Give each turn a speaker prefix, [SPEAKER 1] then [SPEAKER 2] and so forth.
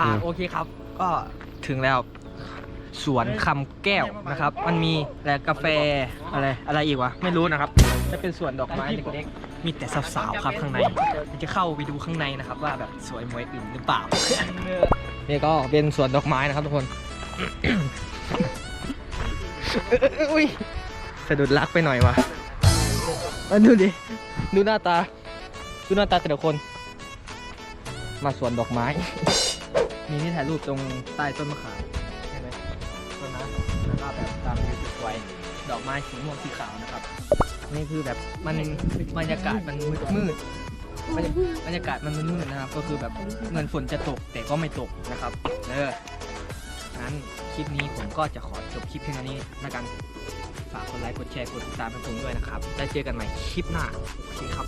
[SPEAKER 1] อ่า
[SPEAKER 2] อืม
[SPEAKER 1] โอเคครับ ก็ถึงแล้วสวนคำแก้วนะครับ มันมีอะไรกาแฟอะไรอะไรอีกวะไม่รู้นะครับจะเป็นสวนดอกไม้เล็กๆมีแต่สาวๆครับข้างในจะเข้าไปดูข้างในนะครับ ว่าแบบสวยมวยอื่นหรือเปล่า นี่ก็เป็นสวนดอกไม้นะครับทุกคน อุ้ยสะดุดรักไปหน่อยวะมาดูดิดูหน้าตา ดูหน้าตาแต่ละคน มาสวนดอกไม้ มีที่ถ่ายรูปตรงใต้ต้นมะขามใช่ไหมต้นนั้นแล้วก็แบบตามวิวสวยดอกไม้สีม่วงสีขาวนะครับ นี่คือแบบมันบรรยากาศมันมืดมืดบรรยบรรยากาศมันมืดๆนะครับ ก็คือแบบเหมือนฝนจะตกแต่ก็ไม่ตกนะครับเอองั้นคลิปนี้ผมก็จะขอจบคลิปเพียงเท่านี้แล้วกันฝากกดไลค์กดแชร์กดติดตามให้ผมด้วยนะครับ ได้เจอกันใหม่คลิปหน้าโอเคครับ